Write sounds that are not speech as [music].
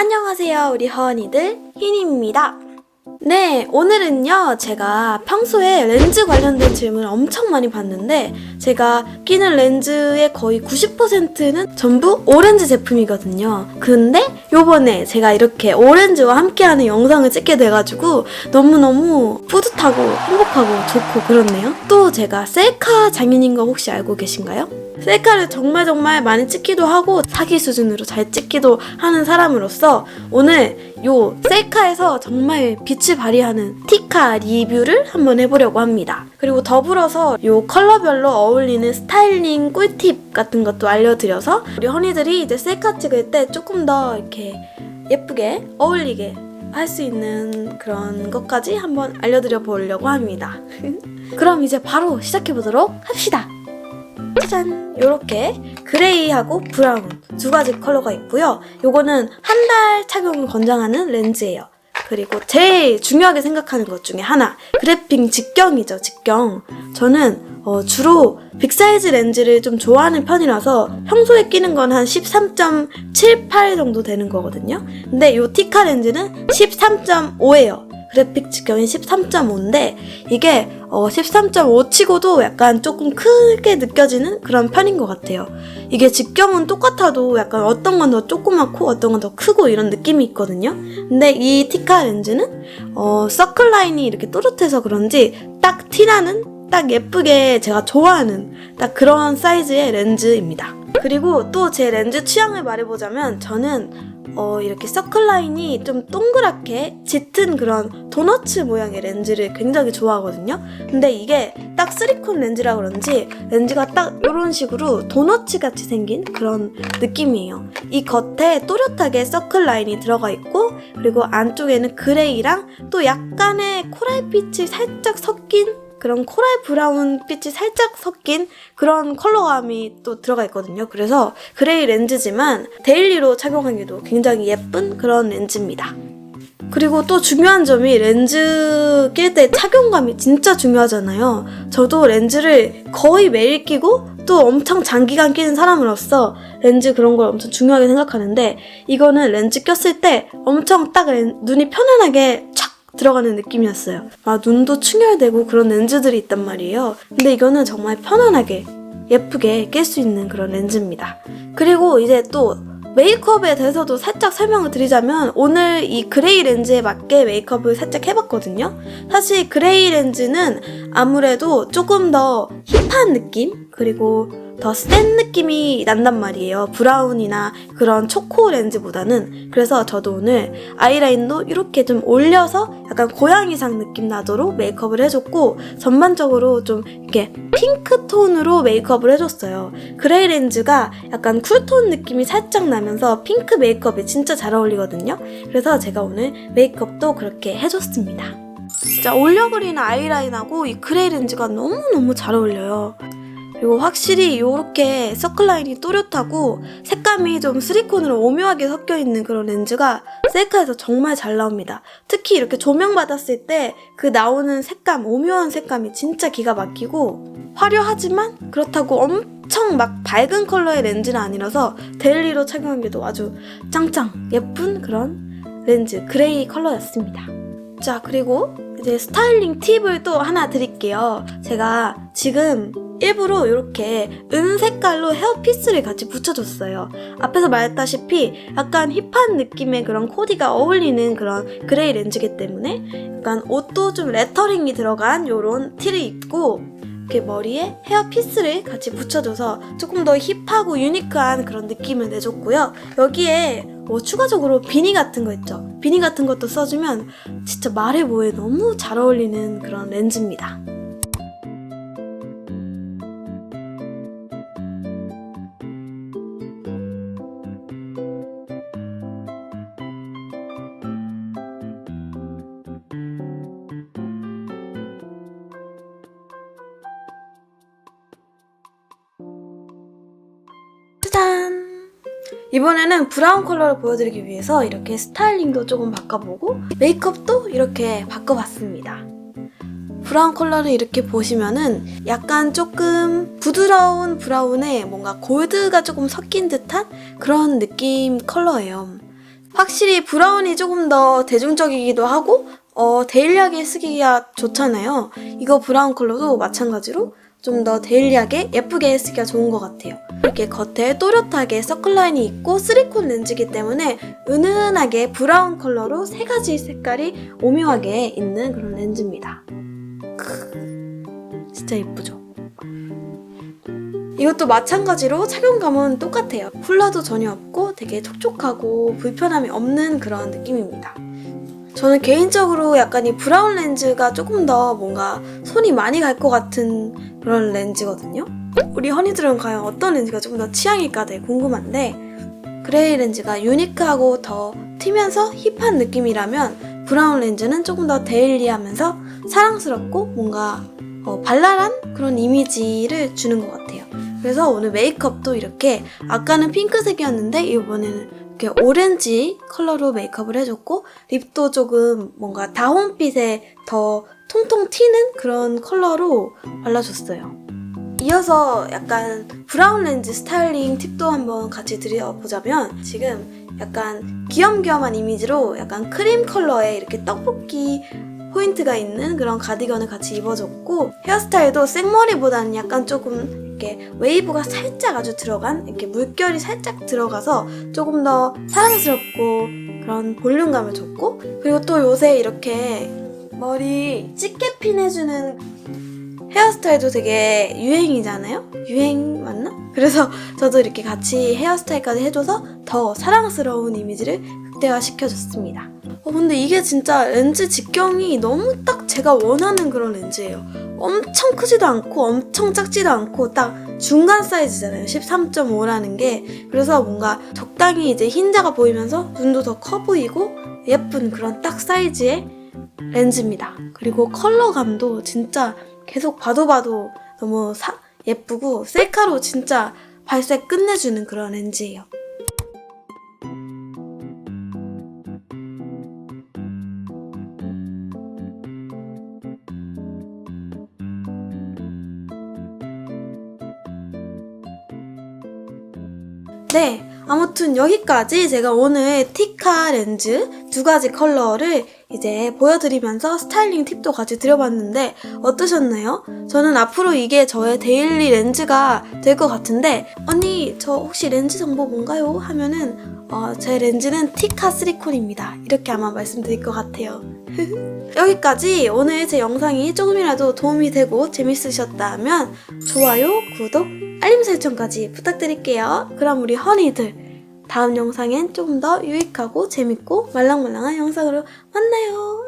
안녕하세요, 우리 허언이들 희니입니다. 네, 오늘은요, 제가 평소에 렌즈 관련된 질문을 엄청 많이 받는데, 제가 끼는 렌즈의 거의 90%는 전부 오렌지 제품이거든요. 근데 요번에 제가 이렇게 오렌지와 함께하는 영상을 찍게 돼가지고, 너무너무 뿌듯하고 행복하고 좋고 그렇네요. 또 제가 셀카 장인인 거 혹시 알고 계신가요? 셀카를 정말 정말 많이 찍기도 하고 사기 수준으로 잘 찍기도 하는 사람으로서 오늘 요 셀카에서 정말 빛을 발휘하는 티카 리뷰를 한번 해보려고 합니다. 그리고 더불어서 요 컬러별로 어울리는 스타일링 꿀팁 같은 것도 알려드려서 우리 허니들이 이제 셀카 찍을 때 조금 더 이렇게 예쁘게 어울리게 할 수 있는 그런 것까지 한번 알려드려 보려고 합니다. [laughs] 그럼 이제 바로 시작해 보도록 합시다. 짜잔! 요렇게 그레이하고 브라운 두 가지 컬러가 있고요. 요거는 한 달 착용을 권장하는 렌즈예요. 그리고 제일 중요하게 생각하는 것 중에 하나 그래핑 직경이죠 직경. 저는 어, 주로 빅사이즈 렌즈를 좀 좋아하는 편이라서 평소에 끼는 건 한 13.78 정도 되는 거거든요. 근데 요 티카 렌즈는 13.5예요 그래픽 직경이 13.5인데 이게 어, 13.5 치고도 약간 조금 크게 느껴지는 그런 편인 것 같아요. 이게 직경은 똑같아도 약간 어떤 건 더 조그맣고 어떤 건 더 크고 이런 느낌이 있거든요. 근데 이 티카 렌즈는 어, 서클 라인이 이렇게 또렷해서 그런지 딱 티나는 딱 예쁘게 제가 좋아하는 딱 그런 사이즈의 렌즈입니다. 그리고 또 제 렌즈 취향을 말해보자면 저는 어, 이렇게 서클 라인이 좀 동그랗게 짙은 그런 도너츠 모양의 렌즈를 굉장히 좋아하거든요. 근데 이게 딱 쓰리콘 렌즈라 그런지 렌즈가 딱 이런 식으로 도너츠 같이 생긴 그런 느낌이에요. 이 겉에 또렷하게 서클 라인이 들어가 있고 그리고 안쪽에는 그레이랑 또 약간의 코랄빛이 살짝 섞인 그런 코랄 브라운 빛이 살짝 섞인 그런 컬러감이 또 들어가 있거든요. 그래서 그레이 렌즈지만 데일리로 착용하기도 굉장히 예쁜 그런 렌즈입니다. 그리고 또 중요한 점이 렌즈 낄 때 착용감이 진짜 중요하잖아요. 저도 렌즈를 거의 매일 끼고 또 엄청 장기간 끼는 사람으로서 렌즈 그런 걸 엄청 중요하게 생각하는데 이거는 렌즈 꼈을 때 엄청 딱 렌- 눈이 편안하게 촥 들어가는 느낌이었어요. 아, 눈도 충혈되고 그런 렌즈들이 있단 말이에요. 근데 이거는 정말 편안하게 예쁘게 낄 수 있는 그런 렌즈입니다. 그리고 이제 또 메이크업에 대해서도 살짝 설명을 드리자면 오늘 이 그레이 렌즈에 맞게 메이크업을 살짝 해봤거든요. 사실 그레이 렌즈는 아무래도 조금 더 힙한 느낌 그리고 더 센 느낌이 난단 말이에요. 브라운이나 그런 초코 렌즈보다는. 그래서 저도 오늘 아이라인도 이렇게 좀 올려서 약간 고양이상 느낌 나도록 메이크업을 해줬고 전반적으로 좀 이렇게 핑크 톤으로 메이크업을 해줬어요. 그레이 렌즈가 약간 쿨톤 느낌이 살짝 나면서 핑크 메이크업에 진짜 잘 어울리거든요. 그래서 제가 오늘 메이크업도 그렇게 해줬습니다. 진짜 올려 그리는 아이라인하고 이 그레이 렌즈가 너무너무 잘 어울려요. 그리고 확실히 이렇게 서클라인이 또렷하고 색감이 좀 스리콘으로 오묘하게 섞여 있는 그런 렌즈가 셀카에서 정말 잘 나옵니다. 특히 이렇게 조명 받았을 때 그 나오는 색감, 오묘한 색감이 진짜 기가 막히고 화려하지만 그렇다고 엄청 막 밝은 컬러의 렌즈는 아니라서 데일리로 착용하기도 아주 짱짱 예쁜 그런 렌즈 그레이 컬러였습니다. 자, 그리고 이제 스타일링 팁을 또 하나 드릴게요. 제가 지금 일부러 이렇게 은 색깔로 헤어피스를 같이 붙여줬어요. 앞에서 말했다시피 약간 힙한 느낌의 그런 코디가 어울리는 그런 그레이 렌즈이기 때문에 약간 옷도 좀 레터링이 들어간 이런 티를 입고 이렇게 머리에 헤어피스를 같이 붙여줘서 조금 더 힙하고 유니크한 그런 느낌을 내줬고요. 여기에 뭐 추가적으로 비니 같은 거 있죠. 비니 같은 것도 써주면 진짜 말해 뭐해 너무 잘 어울리는 그런 렌즈입니다. 이번에는 브라운 컬러를 보여드리기 위해서 이렇게 스타일링도 조금 바꿔보고 메이크업도 이렇게 바꿔봤습니다. 브라운 컬러를 이렇게 보시면은 약간 조금 부드러운 브라운에 뭔가 골드가 조금 섞인 듯한 그런 느낌 컬러예요. 확실히 브라운이 조금 더 대중적이기도 하고 어, 데일리하게 쓰기가 좋잖아요. 이거 브라운 컬러도 마찬가지로 좀 더 데일리하게 예쁘게 쓰기가 좋은 것 같아요. 이렇게 겉에 또렷하게 서클라인이 있고 쓰리콘 렌즈이기 때문에 은은하게 브라운 컬러로 세 가지 색깔이 오묘하게 있는 그런 렌즈입니다. 크, 진짜 예쁘죠? 이것도 마찬가지로 착용감은 똑같아요. 훌라도 전혀 없고 되게 촉촉하고 불편함이 없는 그런 느낌입니다. 저는 개인적으로 약간 이 브라운 렌즈가 조금 더 뭔가 손이 많이 갈 것 같은 그런 렌즈거든요. 우리 허니들은 과연 어떤 렌즈가 조금 더 취향일까 되게 궁금한데 그레이 렌즈가 유니크하고 더 튀면서 힙한 느낌이라면 브라운 렌즈는 조금 더 데일리하면서 사랑스럽고 뭔가 어, 발랄한 그런 이미지를 주는 것 같아요. 그래서 오늘 메이크업도 이렇게 아까는 핑크색이었는데 이번에는 이렇게 오렌지 컬러로 메이크업을 해줬고 립도 조금 뭔가 다홍빛에 더 통통 튀는 그런 컬러로 발라줬어요. 이어서 약간 브라운 렌즈 스타일링 팁도 한번 같이 드려보자면 지금 약간 귀염귀염한 이미지로 약간 크림 컬러의 이렇게 떡볶이 포인트가 있는 그런 가디건을 같이 입어줬고 헤어스타일도 생머리보다는 약간 조금 이렇게 웨이브가 살짝 아주 들어간 이렇게 물결이 살짝 들어가서 조금 더 사랑스럽고 그런 볼륨감을 줬고 그리고 또 요새 이렇게 머리 찌개 핀 해주는 헤어스타일도 되게 유행이잖아요? 유행 맞나? 그래서 저도 이렇게 같이 헤어스타일까지 해줘서 더 사랑스러운 이미지를 극대화시켜줬습니다. 어, 근데 이게 진짜 렌즈 직경이 너무 딱 제가 원하는 그런 렌즈예요. 엄청 크지도 않고 엄청 작지도 않고 딱 중간 사이즈잖아요. 13.5라는 게. 그래서 뭔가 적당히 이제 흰자가 보이면서 눈도 더 커 보이고 예쁜 그런 딱 사이즈의 렌즈입니다. 그리고 컬러감도 진짜 계속 봐도 봐도 너무 사- 예쁘고 셀카로 진짜 발색 끝내주는 그런 렌즈예요. 네, 아무튼 여기까지 제가 오늘 티카 렌즈 두 가지 컬러를 이제 보여드리면서 스타일링 팁도 같이 드려봤는데 어떠셨나요? 저는 앞으로 이게 저의 데일리 렌즈가 될 것 같은데 언니 저 혹시 렌즈 정보 뭔가요? 하면은 어, 제 렌즈는 티카 쓰리콘입니다. 이렇게 아마 말씀드릴 것 같아요. [laughs] 여기까지 오늘 제 영상이 조금이라도 도움이 되고 재밌으셨다면 좋아요, 구독, 알림 설정까지 부탁드릴게요. 그럼 우리 허니들 다음 영상엔 조금 더 유익하고 재밌고 말랑말랑한 영상으로 만나요.